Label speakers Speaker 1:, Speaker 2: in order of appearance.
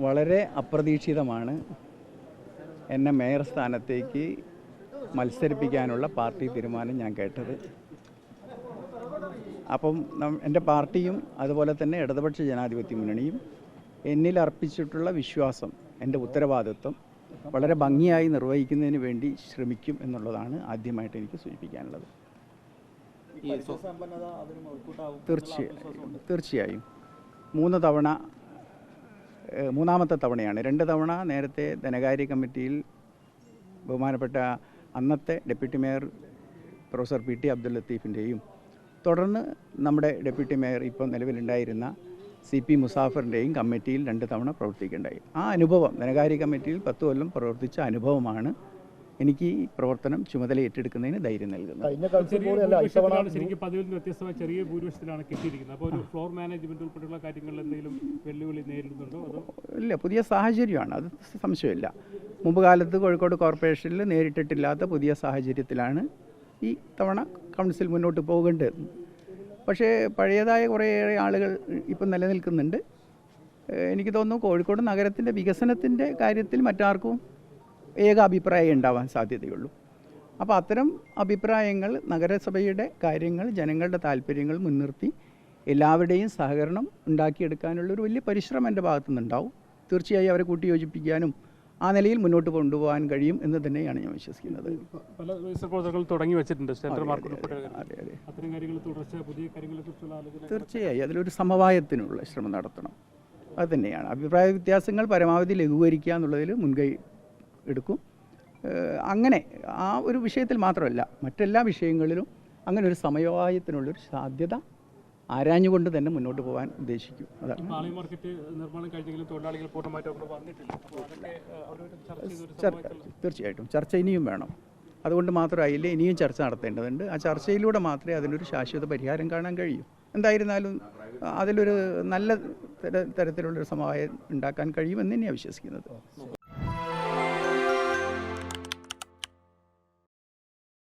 Speaker 1: വളരെ അപ്രതീക്ഷിതമാണ് എന്നെ മേയർ സ്ഥാനത്തേക്ക് മത്സരിപ്പിക്കാനുള്ള പാർട്ടി തീരുമാനം ഞാൻ കേട്ടത്. അപ്പം എന്റെ പാർട്ടിയും അതുപോലെ തന്നെ ഇടതുപക്ഷ ജനാധിപത്യ മുന്നണിയും എന്നിൽ അർപ്പിച്ചിട്ടുള്ള വിശ്വാസം എന്റെ ഉത്തരവാദിത്വം വളരെ ഭംഗിയായി നിർവഹിക്കുന്നതിന് വേണ്ടി ശ്രമിക്കും എന്നുള്ളതാണ് ആദ്യമായിട്ട് എനിക്ക് സൂചിപ്പിക്കാനുള്ളത്. തീർച്ചയായും തീർച്ചയായും. മൂന്ന് തവണ മൂന്നാമത്തെ തവണയാണ്. രണ്ട് തവണ നേരത്തെ ധനകാര്യ കമ്മിറ്റിയിൽ ബഹുമാനപ്പെട്ട അന്നത്തെ deputy mayor professor P T Abdul ലത്തീഫിന്റെയും തുടർന്ന് നമ്മുടെ ഡെപ്യൂട്ടി മേയർ ഇപ്പോൾ നിലവിലുണ്ടായിരുന്ന സി പി മുസാഫറിന്റെയും കമ്മിറ്റിയിൽ രണ്ട് തവണ പ്രവർത്തിക്കുകയുണ്ടായി. ആ അനുഭവം ധനകാര്യ കമ്മിറ്റിയിൽ പത്ത് കൊല്ലം പ്രവർത്തിച്ച അനുഭവമാണ് എനിക്ക് ഈ പ്രവർത്തനം ചുമതല ഏറ്റെടുക്കുന്നതിന് ധൈര്യം
Speaker 2: നൽകുന്നു.
Speaker 3: ചെറിയ
Speaker 2: പോലെയല്ല ഇത്തവണ
Speaker 3: ഭൂരിപക്ഷത്തിലാണ് പതിവിൽ നിന്ന് വ്യത്യസ്തമായ ചെറിയ ഭൂരിപക്ഷത്തിലാണ് കിട്ടിയിരിക്കുന്നത്. അപ്പോൾ ഒരു ഫ്ലോർ മാനേജ്മെന്റ് ഉൾപ്പെടെയുള്ള കാര്യങ്ങളിൽ എന്തെങ്കിലും വെല്ലുവിളി നേരിടുന്നുണ്ടോ അതോ?
Speaker 1: ഇല്ല പുതിയ സാഹചര്യമാണ്. അത് സംശയമില്ല. മുമ്പ് കാലത്ത് കോഴിക്കോട് കോർപ്പറേഷനിൽ നേരിട്ടിട്ടില്ലാത്ത പുതിയ സാഹചര്യത്തിലാണ് ഈ തവണ കൗൺസിൽ മുന്നോട്ട് പോകേണ്ടത്. പക്ഷേ പഴയതായ കുറേയേറെ ആളുകൾ ഇപ്പം നിലനിൽക്കുന്നുണ്ട്. എനിക്ക് തോന്നുന്നു കോഴിക്കോട് നഗരത്തിന്റെ വികസനത്തിന്റെ കാര്യത്തിൽ മറ്റാർക്കും ഏക അഭിപ്രായം ഉണ്ടാവാൻ സാധ്യതയുള്ളൂ. അപ്പോൾ അത്തരം അഭിപ്രായങ്ങൾ നഗരസഭയുടെ കാര്യങ്ങൾ ജനങ്ങളുടെ താല്പര്യങ്ങൾ മുൻനിർത്തി എല്ലാവരുടെയും സഹകരണം ഉണ്ടാക്കിയെടുക്കാനുള്ള ഒരു വലിയ പരിശ്രമം എന്റെ ഭാഗത്തു നിന്നുണ്ടാവും തീർച്ചയായും അവരെ കൂട്ടി യോജിപ്പിക്കാനും ആ നിലയിൽ മുന്നോട്ട് കൊണ്ടുപോകാൻ കഴിയും എന്ന് തന്നെയാണ് ഞാൻ വിശ്വസിക്കുന്നത്.
Speaker 3: പല പ്രവർത്തനങ്ങൾ തുടങ്ങി വെച്ചിട്ടുണ്ട്
Speaker 1: തീർച്ചയായും അതിലൊരു സമവായത്തിനുള്ള ശ്രമം നടത്തണം. അത് തന്നെയാണ്. അഭിപ്രായ വ്യത്യാസങ്ങൾ പരമാവധി ലഘൂകരിക്കുക എന്നുള്ളതിൽ മുൻകൈ എടുക്കും. അങ്ങനെ ആ ഒരു വിഷയത്തിൽ മാത്രമല്ല മറ്റെല്ലാ വിഷയങ്ങളിലും അങ്ങനെ ഒരു സമവായത്തിനുള്ളൊരു സാധ്യത ആരാഞ്ഞുകൊണ്ട് തന്നെ മുന്നോട്ട് പോകാൻ ഉദ്ദേശിക്കും. തീർച്ചയായിട്ടും. ചർച്ച ഇനിയും വേണം. അതുകൊണ്ട് മാത്രമായില്ല ഇനിയും ചർച്ച നടത്തേണ്ടതുണ്ട്. ആ ചർച്ചയിലൂടെ മാത്രമേ അതിനൊരു ശാശ്വത പരിഹാരം കാണാൻ കഴിയൂ. എന്തായിരുന്നാലും അതിലൊരു നല്ല തര- തരത്തിലുള്ളൊരു സമവായം ഉണ്ടാക്കാൻ കഴിയുമെന്ന് തന്നെയാണ് വിശ്വസിക്കുന്നത്